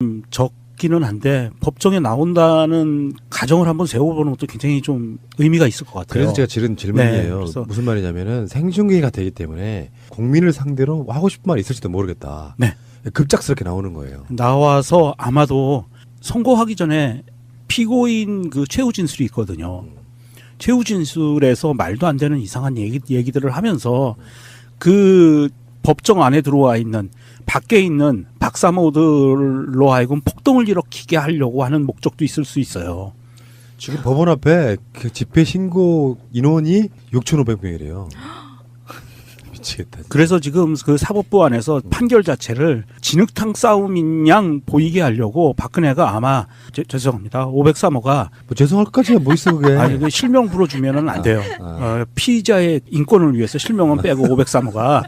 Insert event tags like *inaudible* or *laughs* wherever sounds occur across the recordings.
음, 적기는 한데 법정에 나온다는 가정을 한번 세워보는 것도 굉장히 좀 의미가 있을 것 같아요. 그래서 제가 지른 질문이에요. 네, 무슨 말이냐면은 생중계가 되기 때문에 국민을 상대로 하고 싶은 말이 있을지도 모르겠다. 네. 급작스럽게 나오는 거예요. 나와서 아마도 선고하기 전에 피고인 그 최후 진술이 있거든요. 최후 진술에서 말도 안 되는 이상한 얘기, 얘기들을 하면서 그 법정 안에 들어와 있는 밖에 있는 박사모들로 하여금 폭동을 일으키게 하려고 하는 목적도 있을 수 있어요. 지금 법원 앞에 그 집회 신고 인원이 6,500명이래요. *gasps* 미치겠다. 진짜. 그래서 지금 그 사법부 안에서 판결 자체를 진흙탕 싸움인 양 보이게 하려고 박근혜가 아마 제- 죄송합니다. 503호가 뭐 죄송할 것까지야 뭐 있어 그게. 아니 그 실명 불어주면은 안 돼요. 아. 어, 피의자의 인권을 위해서 실명은 빼고 503호가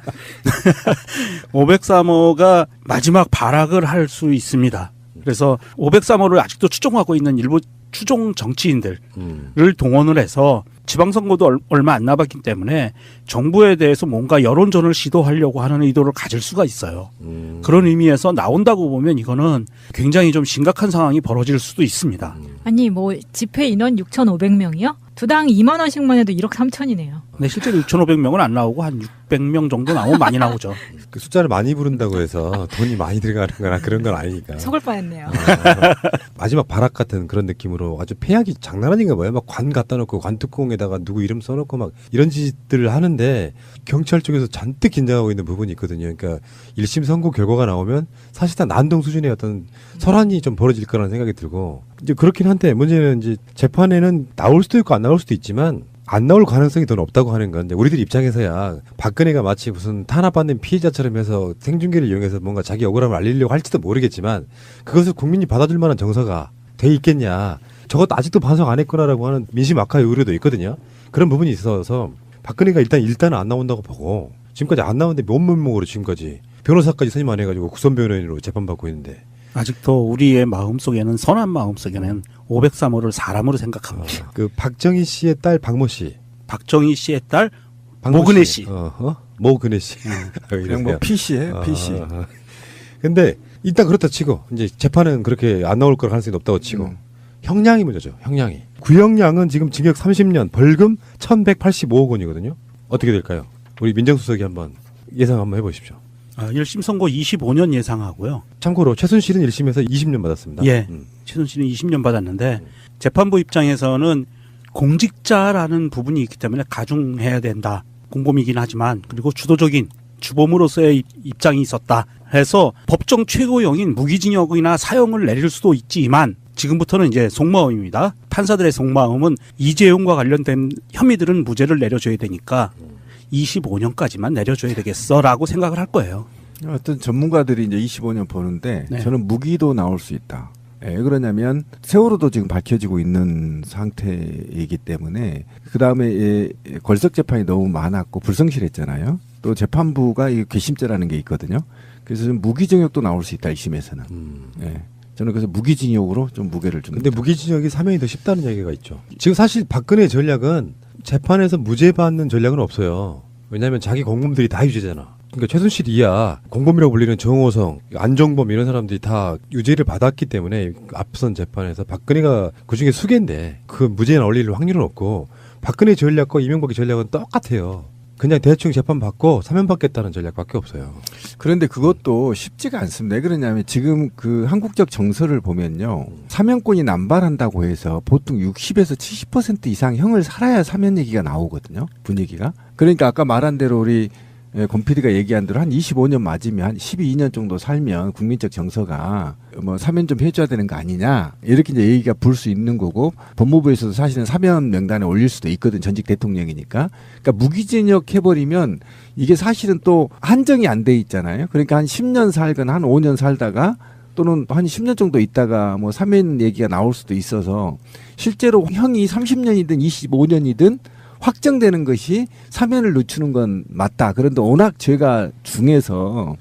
503호가 *laughs* 마지막 발악을 할 수 있습니다. 그래서 503호를 아직도 추종하고 있는 일부 추종 정치인들 음. 를 동원을 해서 지방선거도 얼- 얼마 안 남았기 때문에 정부에 대해서 뭔가 여론전을 시도하려고 하는 의도를 가질 수가 있어요. 음. 그런 의미에서 나온다고 보면 이거는 굉장히 좀 심각한 상황이 벌어질 수도 있습니다. 아니 뭐 집회 인원 6,500명이요? 두당 2만 원씩만 해도 1억 3천이네요. 근데 실제로 6,500명은 안 나오고 한 600명 정도 나오면 많이 나오죠. 그 숫자를 많이 부른다고 해서 돈이 많이 들어가는 거나 그런 건 아니니까. 속을 뻔했네요. 마지막 발악 같은 그런 느낌으로 아주 폐악이 장난 아닌가 봐요. 막 관 갖다 놓고 관뚜껑에다가 누구 이름 써놓고 막 이런 짓들을 하는데 경찰 쪽에서 잔뜩 긴장하고 있는 부분이 있거든요. 그러니까 1심 선고 결과가 나오면 사실상 난동 수준의 어떤 설환이 좀 벌어질 거라는 생각이 들고 이제 그렇긴 한데 문제는 이제 재판에는 나올 수도 있고 안 나올 수도 있지만 안 나올 가능성이 더 높다고 하는 건데 우리들 입장에서야 박근혜가 마치 무슨 탄압받는 피해자처럼 해서 생중계를 이용해서 뭔가 자기 억울함을 알리려고 할지도 모르겠지만 그것을 국민이 받아줄 만한 정서가 돼 있겠냐. 저것도 아직도 반성 안 했구나라고 하는 민심 악화의 우려도 있거든요. 그런 부분이 있어서 박근혜가 일단 일단은 안 나온다고 보고 지금까지 안 나오는데 면면목으로 지금까지 변호사까지 선임 안 해가지고 국선 변호인으로 재판받고 있는데 아직도 우리의 마음 속에는 선한 마음 속에는 503호를 사람으로 생각합니다. 그 박정희 씨의 딸 박모 씨, 박정희 씨의 딸 박모 모근혜 *laughs* 씨. 어, 어? 모근혜 씨. 그냥 뭐 PC에 PC. 어, 어. 근데 일단 그렇다 치고 이제 재판은 그렇게 안 나올 걸 가능성이 높다고 치고 음. 형량이 문제죠. 형량이 구형량은 지금 징역 30년, 벌금 1,185억 원이거든요. 어떻게 될까요? 우리 민정수석이 한번 예상 한번 해보십시오. 아, 1심 선고 25년 예상하고요. 참고로 최순실은 1심에서 20년 받았습니다. 예. 음. 최순실은 20년 받았는데 재판부 입장에서는 공직자라는 부분이 있기 때문에 가중해야 된다. 공범이긴 하지만 그리고 주도적인 주범으로서의 입- 입장이 있었다 해서 법정 최고형인 무기징역이나 사형을 내릴 수도 있지만 지금부터는 이제 속마음입니다. 판사들의 속마음은 이재용과 관련된 혐의들은 무죄를 내려줘야 되니까 25년까지만 내려줘야 되겠어라고 생각을 할 거예요. 어떤 전문가들이 이제 25년 보는데 네. 저는 무기도 나올 수 있다. 예, 왜 그러냐면 세월호도 지금 밝혀지고 있는 상태이기 때문에 그 다음에 걸석 재판이 너무 많았고 불성실했잖아요. 또 재판부가 이 괘씸죄라는 게 있거든요. 그래서 좀 무기징역도 나올 수 있다 1심에서는. 음. 예. 저는 그래서 무기징역으로 좀 무게를 좀. 근데 무기징역이 사면이 더 쉽다는 얘기가 있죠. 지금 사실 박근혜 전략은 재판에서 무죄 받는 전략은 없어요. 왜냐하면 자기 공범들이 다 유죄잖아. 그러니까 최순실 이야 공범이라고 불리는 정호성, 안정범 이런 사람들이 다 유죄를 받았기 때문에 앞선 재판에서 박근혜가 그 중에 수개인데 그 무죄에 나올릴 확률은 없고 박근혜 전략과 이명박의 전략은 똑같아요. 그냥 대충 재판 받고 사면 받겠다는 전략밖에 없어요. 그런데 그것도 쉽지가 않습니다. 왜 그러냐면 지금 그 한국적 정서를 보면요. 사면권이 남발한다고 해서 보통 60에서 70% 이상 형을 살아야 사면 얘기가 나오거든요. 분위기가. 그러니까 아까 말한 대로 우리 예, 권 PD가 얘기한 대로 한 25년 맞으면 한 12년 정도 살면 국민적 정서가 뭐 사면 좀 해줘야 되는 거 아니냐? 이렇게 이제 얘기가 불 수 있는 거고 법무부에서도 사실은 사면 명단에 올릴 수도 있거든 전직 대통령이니까. 그러니까 무기징역 해버리면 이게 사실은 또 한정이 안 돼 있잖아요. 그러니까 한 10년 살거나 한 5년 살다가 또는 한 10년 정도 있다가 뭐 사면 얘기가 나올 수도 있어서 실제로 형이 30년이든 25년이든 확정되는 것이 사면을 늦추는 건 맞다. 그런데 워낙 죄가 중해서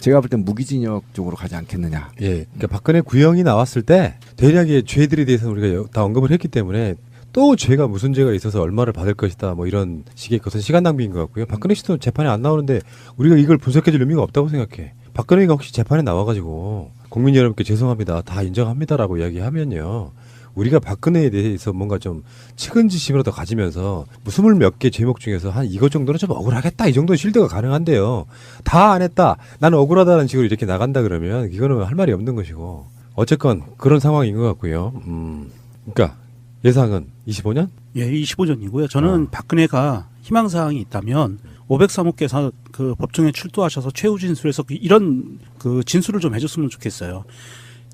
제가 볼 땐 무기징역 쪽으로 가지 않겠느냐. 예, 그러니까 박근혜 구형이 나왔을 때 대략의 죄들에 대해서 우리가 다 언급을 했기 때문에 또 죄가 무슨 죄가 있어서 얼마를 받을 것이다 뭐 이런 식의 것은 시간 낭비인 것 같고요. 박근혜 씨도 재판에 안 나오는데 우리가 이걸 분석해줄 의미가 없다고 생각해. 박근혜가 혹시 재판에 나와가지고 국민 여러분께 죄송합니다. 다 인정합니다라고 이야기하면요. 우리가 박근혜에 대해서 뭔가 좀 측은지심이라도 가지면서 뭐 스물 몇 개 제목 중에서 한 이거 정도는 좀 억울하겠다 이 정도 실드가 가능한데요. 다 안 했다. 나는 억울하다는 식으로 이렇게 나간다 그러면 이거는 할 말이 없는 것이고 어쨌건 그런 상황인 것 같고요. 음, 그러니까 예상은 25년? 예, 25전이고요. 저는 어. 박근혜가 희망사항이 있다면 503호께서 그 법정에 출두하셔서 최후 진술에서 그 이런 그 진술을 좀 해줬으면 좋겠어요.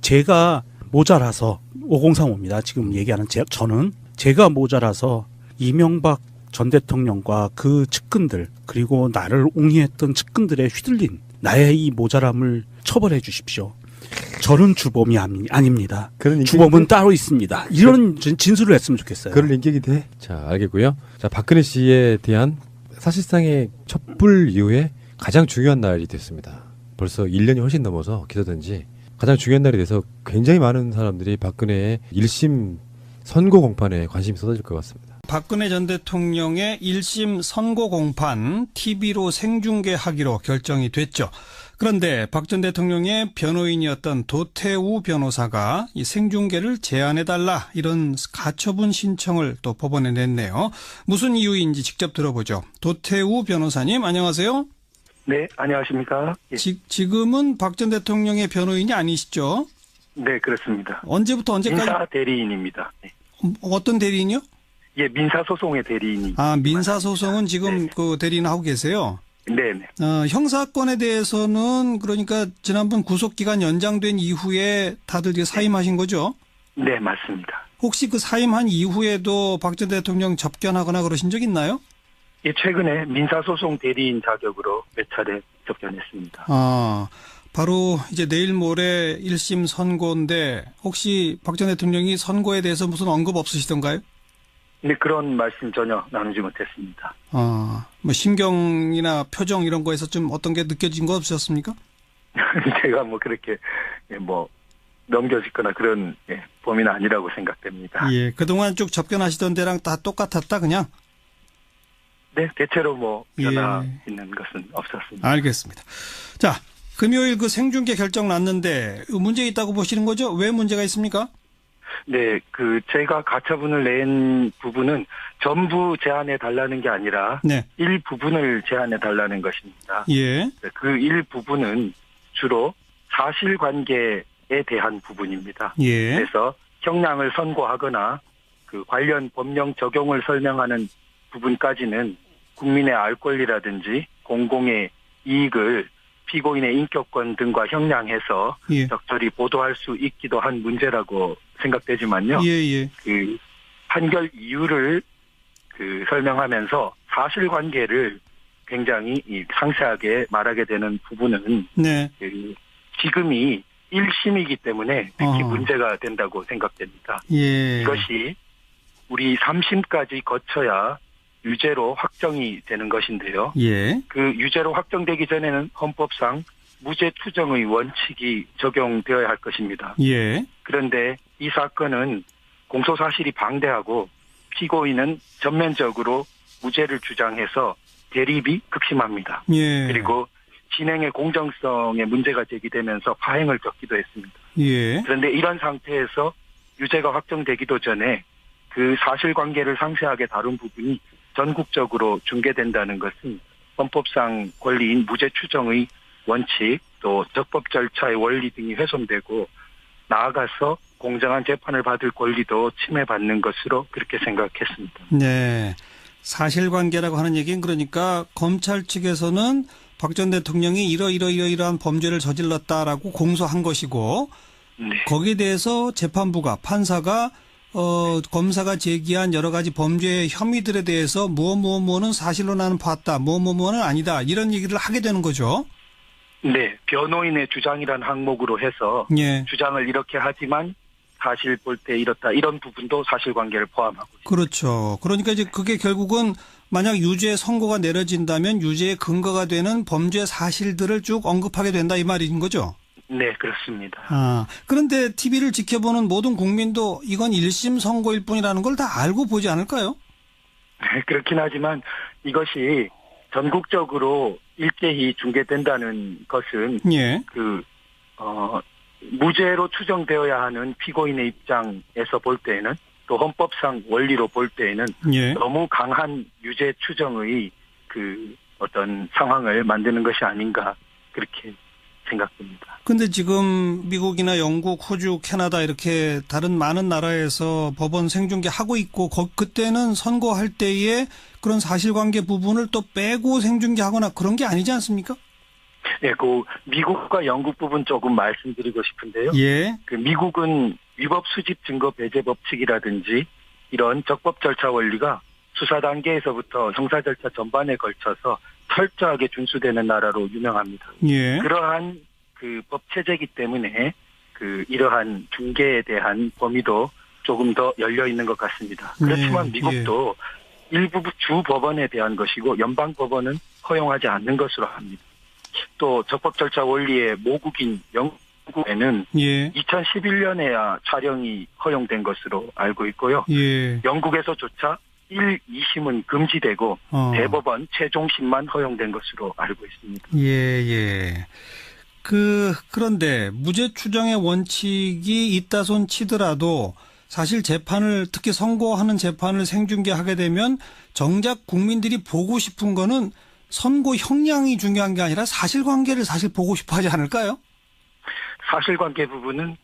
제가 모자라서 5035입니다. 지금 얘기하는 제, 저는 제가 모자라서 이명박 전 대통령과 그 측근들 그리고 나를 옹이했던 측근들의 휘둘린 나의 이 모자람을 처벌해 주십시오. 저는 주범이 아니, 아닙니다. 그런 인격이 주범은 따로 있습니다. 이런 진- 진술을 했으면 좋겠어요. 그럴 인격이 돼? 자, 알겠고요. 자, 박근혜 씨에 대한 사실상의 촛불 이후에 가장 중요한 날이 됐습니다. 벌써 1년이 훨씬 넘어서 기자든지 가장 중요한 날이 돼서 굉장히 많은 사람들이 박근혜의 1심 선고 공판에 관심이 쏟아질 것 같습니다. 박근혜 전 대통령의 1심 선고 공판 TV로 생중계하기로 결정이 됐죠. 그런데 박 전 대통령의 변호인이었던 도태우 변호사가 이 생중계를 제한해달라 이런 가처분 신청을 또 법원에 냈네요. 무슨 이유인지 직접 들어보죠. 도태우 변호사님 안녕하세요. 네, 안녕하십니까? 예, 지, 지금은 박 전 대통령의 변호인이 아니시죠? 네, 그렇습니다. 언제부터 언제까지 민사 대리인입니다. 네. 어떤 대리인이요? 예, 민사 소송의 대리인이. 아 민사 소송은 지금 네. 그 대리인 하고 계세요. 네네. 어, 형사건에 대해서는 그러니까 지난번 구속 기간 연장된 이후에 다들 이제 사임하신 거죠? 네, 맞습니다. 혹시 그 사임한 이후에도 박 전 대통령 접견하거나 그러신 적 있나요? 예, 최근에 민사소송 대리인 자격으로 몇 차례 접견했습니다. 아, 바로 이제 내일 모레 1심 선고인데 혹시 박 전 대통령이 선고에 대해서 무슨 언급 없으시던가요? 근데 그런 말씀 전혀 나누지 못했습니다. 아, 뭐 심경이나 표정 이런 거에서 좀 어떤 게 느껴진 거 없으셨습니까? *laughs* 제가 뭐 그렇게 예, 뭐 넘겨짓거나 그런 예, 범위는 아니라고 생각됩니다. 예, 그동안 쭉 접견하시던 데랑 다 똑같았다 그냥? 네, 대체로 뭐 변화 예. 있는 것은 없었습니다. 알겠습니다. 자, 금요일 그 생중계 결정 났는데 문제 있다고 보시는 거죠? 왜 문제가 있습니까? 네, 그 제가 가처분을 낸 부분은 전부 제한해 달라는 게 아니라 네. 일부분을 제한해 달라는 것입니다. 예. 그 일부분은 주로 사실관계에 대한 부분입니다. 예. 그래서 형량을 선고하거나 그 관련 법령 적용을 설명하는 부분까지는 국민의 알 권리라든지 공공의 이익을 피고인의 인격권 등과 형량해서 예. 적절히 보도할 수 있기도 한 문제라고 생각되지만요. 예, 예. 그 판결 이유를 그 설명하면서 사실관계를 굉장히 이 상세하게 말하게 되는 부분은 네. 그 지금이 1심이기 때문에 특히 어. 문제가 된다고 생각됩니다. 예. 이것이 우리 3심까지 거쳐야 유죄로 확정이 되는 것인데요. 예. 그 유죄로 확정되기 전에는 헌법상 무죄 투정의 원칙이 적용되어야 할 것입니다. 예. 그런데 이 사건은 공소 사실이 방대하고 피고인은 전면적으로 무죄를 주장해서 대립이 극심합니다. 예. 그리고 진행의 공정성에 문제가 제기되면서 파행을 겪기도 했습니다. 예. 그런데 이런 상태에서 유죄가 확정되기도 전에 그 사실관계를 상세하게 다룬 부분이 전국적으로 중계된다는 것은 헌법상 권리인 무죄 추정의 원칙 또 적법 절차의 원리 등이 훼손되고 나아가서 공정한 재판을 받을 권리도 침해받는 것으로 그렇게 생각했습니다. 네. 사실관계라고 하는 얘기는 그러니까 검찰 측에서는 박 전 대통령이 이러이러이러이러한 범죄를 저질렀다라고 공소한 것이고 네. 거기에 대해서 재판부가 판사가 어 검사가 제기한 여러 가지 범죄 혐의들에 대해서 무엇 무엇 무엇은 사실로 나는 봤다. 무엇 무엇 무엇은 아니다. 이런 얘기를 하게 되는 거죠. 네, 변호인의 주장이란 항목으로 해서 예. 주장을 이렇게 하지만 사실 볼 때 이렇다 이런 부분도 사실관계를 포함하고 있습니다. 그렇죠. 그러니까 이제 그게 결국은 만약 유죄 선고가 내려진다면 유죄의 근거가 되는 범죄 사실들을 쭉 언급하게 된다 이 말인 거죠. 네, 그렇습니다. 아, 그런데 TV를 지켜보는 모든 국민도 이건 1심 선고일 뿐이라는 걸 다 알고 보지 않을까요? 네, *laughs* 그렇긴 하지만 이것이 전국적으로 일제히 중계된다는 것은 예. 그, 어, 무죄로 추정되어야 하는 피고인의 입장에서 볼 때에는 또 헌법상 원리로 볼 때에는 예. 너무 강한 유죄 추정의 그 어떤 상황을 만드는 것이 아닌가 그렇게 생각됩니다. 근데 지금 미국이나 영국, 호주, 캐나다 이렇게 다른 많은 나라에서 법원 생중계 하고 있고 거- 그때는 선고할 때에 그런 사실관계 부분을 또 빼고 생중계하거나 그런 게 아니지 않습니까? 예, 그 미국과 영국 부분 조금 말씀드리고 싶은데요. 예. 그 미국은 위법 수집 증거 배제 법칙이라든지 이런 적법 절차 원리가 수사 단계에서부터 형사 절차 전반에 걸쳐서 철저하게 준수되는 나라로 유명합니다. 예. 그러한 그 법 체제이기 때문에 그 이러한 중개에 대한 범위도 조금 더 열려 있는 것 같습니다. 그렇지만 예, 미국도 일부 주 법원에 대한 것이고 연방 법원은 허용하지 않는 것으로 합니다. 또 적법 절차 원리의 모국인 영국에는 예. 2011년에야 촬영이 허용된 것으로 알고 있고요. 예. 영국에서조차 1, 2심은 금지되고 어. 대법원 최종심만 허용된 것으로 알고 있습니다. 예, 예. 그, 그런데 무죄 추정의 원칙이 있다 손 치더라도 사실 재판을, 특히 선고하는 재판을 생중계하게 되면 정작 국민들이 보고 싶은 거는 선고 형량이 중요한 게 아니라 사실관계를 사실 보고 싶어 하지 않을까요? 사실관계 부분은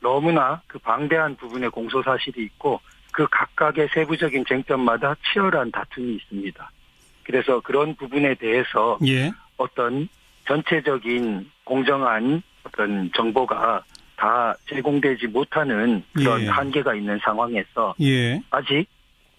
너무나 그 방대한 부분의 공소사실이 있고 그 각각의 세부적인 쟁점마다 치열한 다툼이 있습니다. 그래서 그런 부분에 대해서 예. 어떤 전체적인 공정한 어떤 정보가 다 제공되지 못하는 그런 예. 한계가 있는 상황에서 예. 아직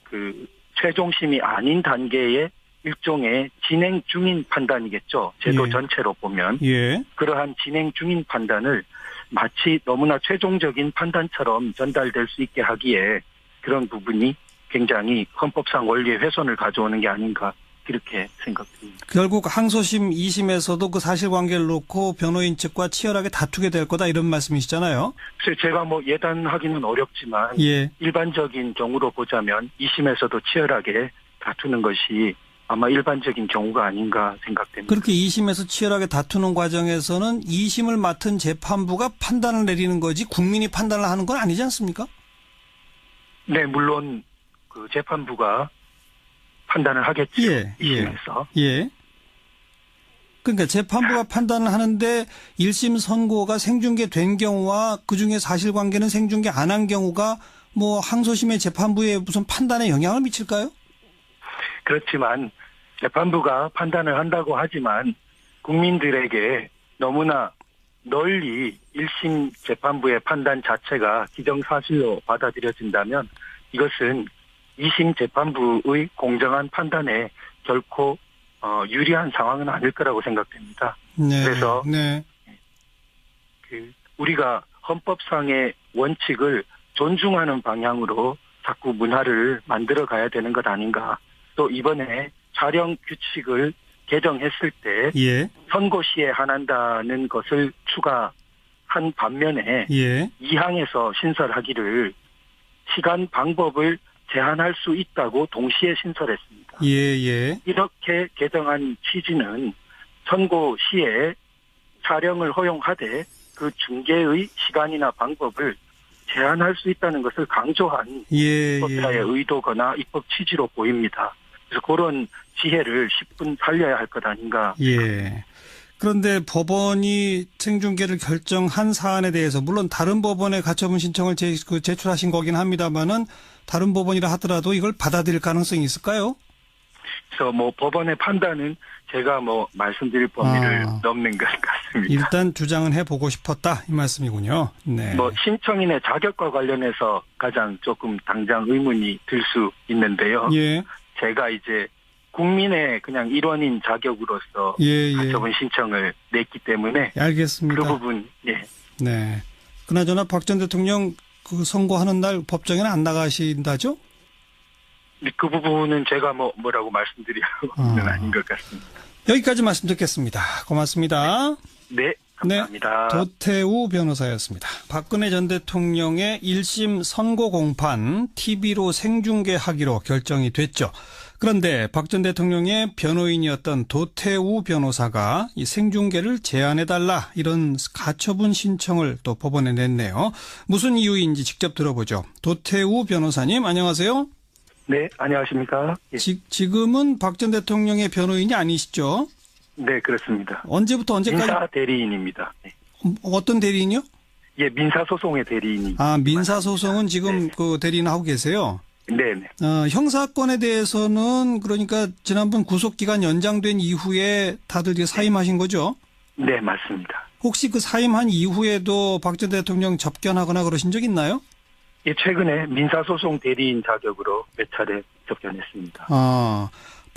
그 최종심이 아닌 단계의 일종의 진행 중인 판단이겠죠. 제도 예. 전체로 보면 예. 그러한 진행 중인 판단을 마치 너무나 최종적인 판단처럼 전달될 수 있게 하기에 그런 부분이 굉장히 헌법상 원리의 훼손을 가져오는 게 아닌가 그렇게 생각됩니다. 결국 항소심 2심에서도 그 사실관계를 놓고 변호인 측과 치열하게 다투게 될 거다 이런 말씀이시잖아요. 그래서 제가 뭐 예단하기는 어렵지만 예. 일반적인 경우로 보자면 2심에서도 치열하게 다투는 것이 아마 일반적인 경우가 아닌가 생각됩니다. 그렇게 2심에서 치열하게 다투는 과정에서는 2심을 맡은 재판부가 판단을 내리는 거지 국민이 판단을 하는 건 아니지 않습니까? 네, 물론 그 재판부가 판단을 하겠죠. 예, 예. 2심에서. 예. 그러니까 재판부가 판단을 하는데 1심 선고가 생중계된 경우와 그중에 사실관계는 생중계 안 한 경우가 뭐 항소심의 재판부의 무슨 판단에 영향을 미칠까요? 그렇지만 재판부가 판단을 한다고 하지만 국민들에게 너무나 널리 1심 재판부의 판단 자체가 기정사실로 받아들여진다면 이것은 2심 재판부의 공정한 판단에 결코 어, 유리한 상황은 아닐 거라고 생각됩니다. 네. 그래서 네. 그 우리가 헌법상의 원칙을 존중하는 방향으로 자꾸 문화를 만들어 가야 되는 것 아닌가. 또 이번에 촬영 규칙을 개정했을 때 예. 선고 시에 한한다는 것을 추가한 반면에 예. 2항에서 신설하기를 시간 방법을 제한할 수 있다고 동시에 신설했습니다. 예, 예. 이렇게 개정한 취지는 선고 시에 촬영을 허용하되 그 중계의 시간이나 방법을 제한할 수 있다는 것을 강조한 예, 법사의 예. 의도거나 입법 취지로 보입니다. 그래서 그런 지혜를 10분 살려야 할 것 아닌가. 예. 그런데 법원이 생중계를 결정한 사안에 대해서 물론 다른 법원에 가처분 신청을 제, 그 제출하신 거긴 합니다만은 다른 법원이라 하더라도 이걸 받아들일 가능성이 있을까요? 그래서 뭐 법원의 판단은 제가 뭐 말씀드릴 범위를 아. 넘는 것 같습니다. 일단 주장은 해보고 싶었다 이 말씀이군요. 네. 뭐 신청인의 자격과 관련해서 가장 조금 당장 의문이 들 수 있는데요. 예, 제가 이제 국민의 그냥 일원인 자격으로서 예, 예. 가처분 신청을 냈기 때문에 예, 알겠습니다. 그 부분 예 네. 그나저나 박 전 대통령 그 선고하는 날 법정에는 안 나가신다죠? 그 부분은 제가 뭐 뭐라고 말씀드리는 아. *laughs* 아닌 것 같습니다. 여기까지 말씀 듣겠습니다. 고맙습니다. 네, 감사합니다. 도태우 변호사였습니다. 박근혜 전 대통령의 1심 선고 공판 TV로 생중계하기로 결정이 됐죠. 그런데 박 전 대통령의 변호인이었던 도태우 변호사가 이 생중계를 제한해달라 이런 가처분 신청을 또 법원에 냈네요. 무슨 이유인지 직접 들어보죠. 도태우 변호사님 안녕하세요. 네, 안녕하십니까? 예. 지, 지금은 박 전 대통령의 변호인이 아니시죠? 네, 그렇습니다. 언제부터 언제까지 민사 대리인입니다. 네. 어떤 대리인요? 예, 민사 소송의 대리인이. 아 민사 소송은 지금 네. 그 대리인 하고 계세요. 네네. 어, 형사건에 대해서는 그러니까 지난번 구속 기간 연장된 이후에 다들 이제 사임하신 거죠? 네, 맞습니다. 혹시 그 사임한 이후에도 박 전 대통령 접견하거나 그러신 적 있나요? 예, 최근에 민사소송 대리인 자격으로 몇 차례 접견했습니다. 아,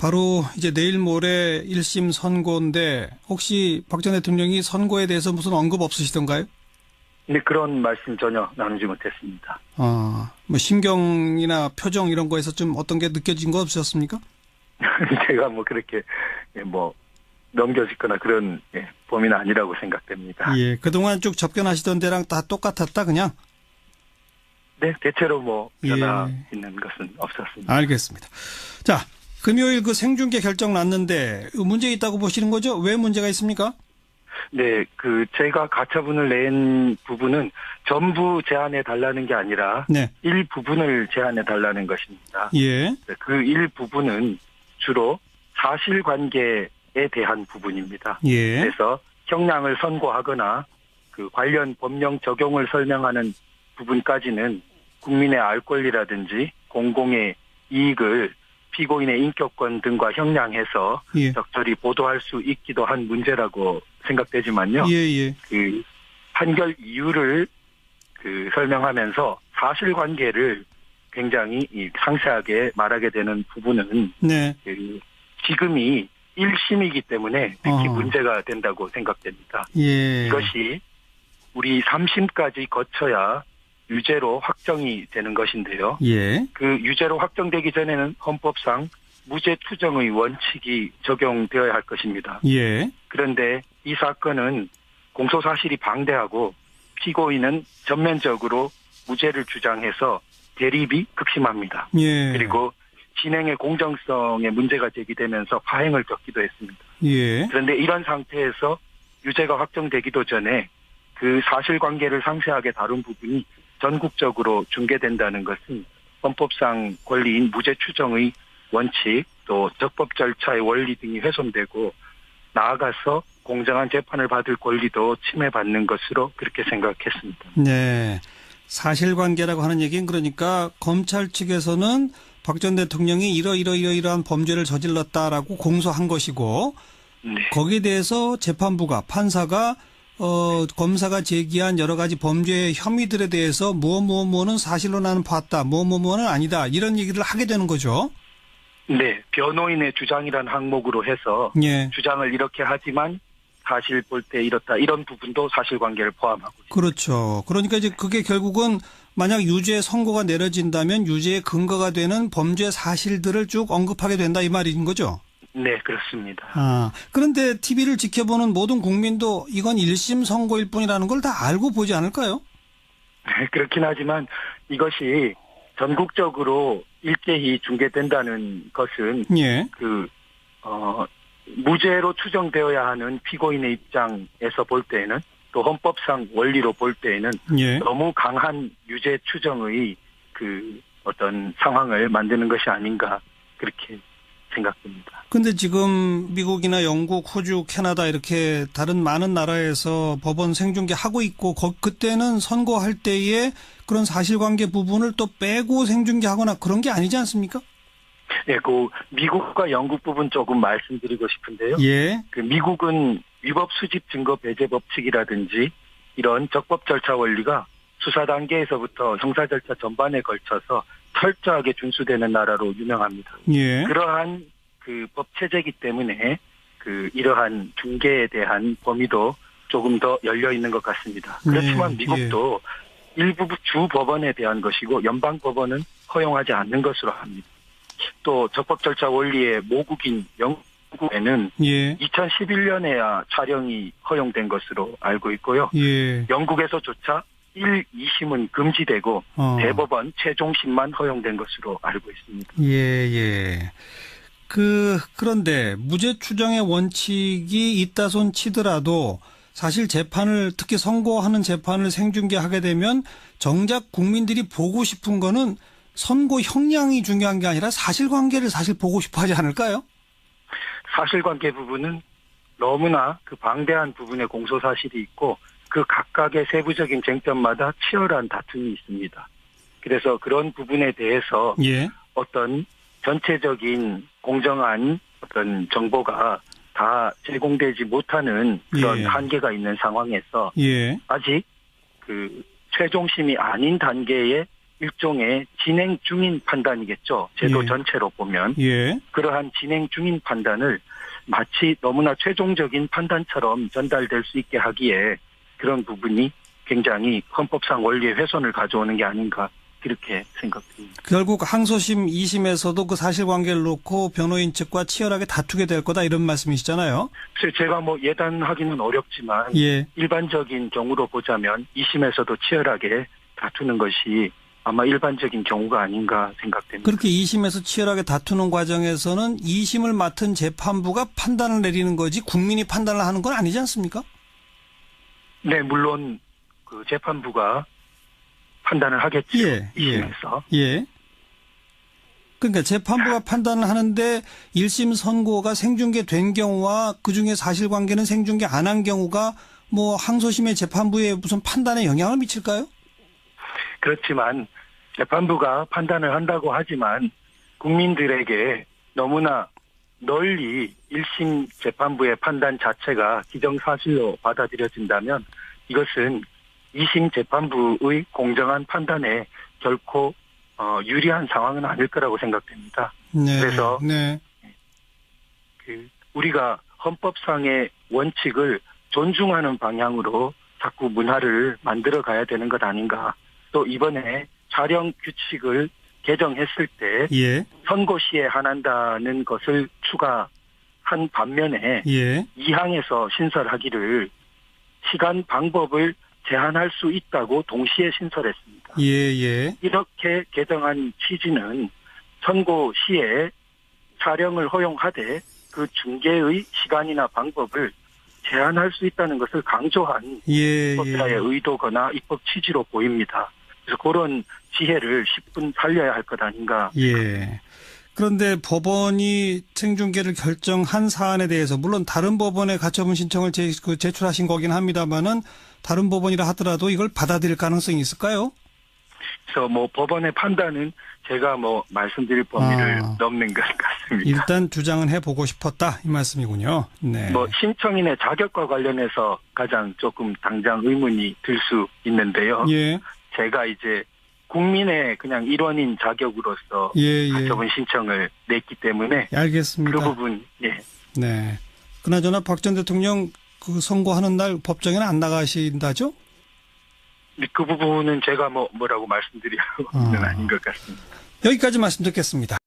바로 이제 내일 모레 1심 선고인데 혹시 박 전 대통령이 선고에 대해서 무슨 언급 없으시던가요? 근데 그런 말씀 전혀 나누지 못했습니다. 아, 뭐 심경이나 표정 이런 거에서 좀 어떤 게 느껴진 거 없으셨습니까? *laughs* 제가 뭐 그렇게 예, 뭐 넘겨짓거나 그런 예, 범인은 아니라고 생각됩니다. 예, 그동안 쭉 접견하시던 데랑 다 똑같았다 그냥? 네, 대체로 뭐 변화 예. 있는 것은 없었습니다. 알겠습니다. 자, 금요일 그 생중계 결정 났는데 문제 있다고 보시는 거죠? 왜 문제가 있습니까? 네, 그 제가 가처분을 낸 부분은 전부 제한해 달라는 게 아니라 네. 일부분을 제한해 달라는 것입니다. 예. 그 일부분은 주로 사실관계에 대한 부분입니다. 예. 그래서 형량을 선고하거나 그 관련 법령 적용을 설명하는 부분까지는 국민의 알 권리라든지 공공의 이익을 피고인의 인격권 등과 형량해서 예. 적절히 보도할 수 있기도 한 문제라고 생각되지만요. 예, 예. 그 판결 이유를 그 설명하면서 사실관계를 굉장히 이 상세하게 말하게 되는 부분은 네. 그 지금이 1심이기 때문에 특히 어. 문제가 된다고 생각됩니다. 예. 이것이 우리 3심까지 거쳐야 유죄로 확정이 되는 것인데요. 예. 그 유죄로 확정되기 전에는 헌법상 무죄 투정의 원칙이 적용되어야 할 것입니다. 예. 그런데 이 사건은 공소 사실이 방대하고 피고인은 전면적으로 무죄를 주장해서 대립이 극심합니다. 예. 그리고 진행의 공정성에 문제가 제기되면서 파행을 겪기도 했습니다. 예. 그런데 이런 상태에서 유죄가 확정되기도 전에 그 사실관계를 상세하게 다룬 부분이 전국적으로 중계된다는 것은 헌법상 권리인 무죄 추정의 원칙 또 적법 절차의 원리 등이 훼손되고 나아가서 공정한 재판을 받을 권리도 침해받는 것으로 그렇게 생각했습니다. 네. 사실관계라고 하는 얘기는 그러니까 검찰 측에서는 박 전 대통령이 이러이러이러이러한 범죄를 저질렀다라고 공소한 것이고 네. 거기에 대해서 재판부가 판사가 어 검사가 제기한 여러 가지 범죄 혐의들에 대해서 무엇 무엇 무엇은 사실로 나는 봤다. 무엇 무엇 무엇은 아니다. 이런 얘기를 하게 되는 거죠. 네, 변호인의 주장이란 항목으로 해서 예. 주장을 이렇게 하지만 사실 볼 때 이렇다 이런 부분도 사실관계를 포함하고 있습니다. 그렇죠. 그러니까 이제 그게 결국은 만약 유죄 선고가 내려진다면 유죄의 근거가 되는 범죄 사실들을 쭉 언급하게 된다 이 말인 거죠. 네, 그렇습니다. 아, 그런데 TV를 지켜보는 모든 국민도 이건 1심 선고일 뿐이라는 걸 다 알고 보지 않을까요? 네, *laughs* 그렇긴 하지만 이것이 전국적으로 일제히 중계된다는 것은 예. 그, 어, 무죄로 추정되어야 하는 피고인의 입장에서 볼 때에는 또 헌법상 원리로 볼 때에는 예. 너무 강한 유죄 추정의 그 어떤 상황을 만드는 것이 아닌가 그렇게 생각됩니다. 근데 지금 미국이나 영국, 호주, 캐나다 이렇게 다른 많은 나라에서 법원 생중계 하고 있고 거- 그때는 선고할 때에 그런 사실관계 부분을 또 빼고 생중계하거나 그런 게 아니지 않습니까? 예, 그 미국과 영국 부분 조금 말씀드리고 싶은데요. 예. 그 미국은 위법 수집 증거 배제 법칙이라든지 이런 적법 절차 원리가 수사 단계에서부터 형사 절차 전반에 걸쳐서 철저하게 준수되는 나라로 유명합니다. 예. 그러한 그 법 체제이기 때문에 그 이러한 중개에 대한 범위도 조금 더 열려 있는 것 같습니다. 네, 그렇지만 미국도 일부 주 법원에 대한 것이고 연방 법원은 허용하지 않는 것으로 합니다. 또 적법 절차 원리의 모국인 영국에는 예. 2011년에야 촬영이 허용된 것으로 알고 있고요. 예. 영국에서조차 1, 2심은 금지되고 어. 대법원 최종심만 허용된 것으로 알고 있습니다. 예, 예. 그 그런데 무죄 추정의 원칙이 있다 손 치더라도 사실 재판을 특히 선고하는 재판을 생중계하게 되면 정작 국민들이 보고 싶은 거는 선고 형량이 중요한 게 아니라 사실관계를 사실 보고 싶어 하지 않을까요? 사실관계 부분은 너무나 그 방대한 부분의 공소 사실이 있고 그 각각의 세부적인 쟁점마다 치열한 다툼이 있습니다. 그래서 그런 부분에 대해서 예. 어떤 전체적인 공정한 어떤 정보가 다 제공되지 못하는 그런 예. 한계가 있는 상황에서 예. 아직 그 최종심이 아닌 단계의 일종의 진행 중인 판단이겠죠. 제도 예. 전체로 보면 예. 그러한 진행 중인 판단을 마치 너무나 최종적인 판단처럼 전달될 수 있게 하기에 그런 부분이 굉장히 헌법상 원리의 훼손을 가져오는 게 아닌가 이렇게 생각됩니다. 결국 항소심 2심에서도 그 사실관계를 놓고 변호인 측과 치열하게 다투게 될 거다 이런 말씀이시잖아요. 제가 뭐 예단하기는 어렵지만 예. 일반적인 경우로 보자면 2심에서도 치열하게 다투는 것이 아마 일반적인 경우가 아닌가 생각됩니다. 그렇게 2심에서 치열하게 다투는 과정에서는 2심을 맡은 재판부가 판단을 내리는 거지 국민이 판단을 하는 건 아니지 않습니까? 네, 물론 그 재판부가 판단을 하겠죠. 예, 예. 2심에서. 예. 그러니까 재판부가 판단을 하는데 1심 선고가 생중계된 경우와 그중에 사실관계는 생중계 안 한 경우가 뭐 항소심의 재판부의 무슨 판단에 영향을 미칠까요? 그렇지만 재판부가 판단을 한다고 하지만 국민들에게 너무나 널리 1심 재판부의 판단 자체가 기정사실로 받아들여진다면 이것은 2심 재판부의 공정한 판단에 결코 어, 유리한 상황은 아닐 거라고 생각됩니다. 네. 그래서 네. 그 우리가 헌법상의 원칙을 존중하는 방향으로 자꾸 문화를 만들어 가야 되는 것 아닌가. 또 이번에 촬영 규칙을 개정했을 때 예. 선고 시에 한한다는 것을 추가한 반면에 예. 2항에서 신설하기를 시간 방법을 제한할 수 있다고 동시에 신설했습니다. 예, 예. 이렇게 개정한 취지는 선고 시에 촬영을 허용하되 그 중계의 시간이나 방법을 제한할 수 있다는 것을 강조한 예, 법자의 예. 의도거나 입법 취지로 보입니다. 그래서 그런 지혜를 10분 살려야 할 것 아닌가. 예. 그런데 법원이 생중계를 결정한 사안에 대해서 물론 다른 법원에 가처분 신청을 제, 그 제출하신 거긴 합니다만은 다른 법원이라 하더라도 이걸 받아들일 가능성이 있을까요? 그래서 뭐 법원의 판단은 제가 뭐 말씀드릴 범위를 아. 넘는 것 같습니다. 일단 주장은 해보고 싶었다 이 말씀이군요. 네. 뭐 신청인의 자격과 관련해서 가장 조금 당장 의문이 들 수 있는데요. 예, 제가 이제 국민의 그냥 일원인 자격으로서 예, 예. 가처분 신청을 냈기 때문에 그 알겠습니다. 부분 예 네. 그나저나 박 전 대통령 그 선고하는 날 법정에는 안 나가신다죠? 그 부분은 제가 뭐 뭐라고 말씀드리는 아. 아닌 것 같습니다. 여기까지 말씀 듣겠습니다.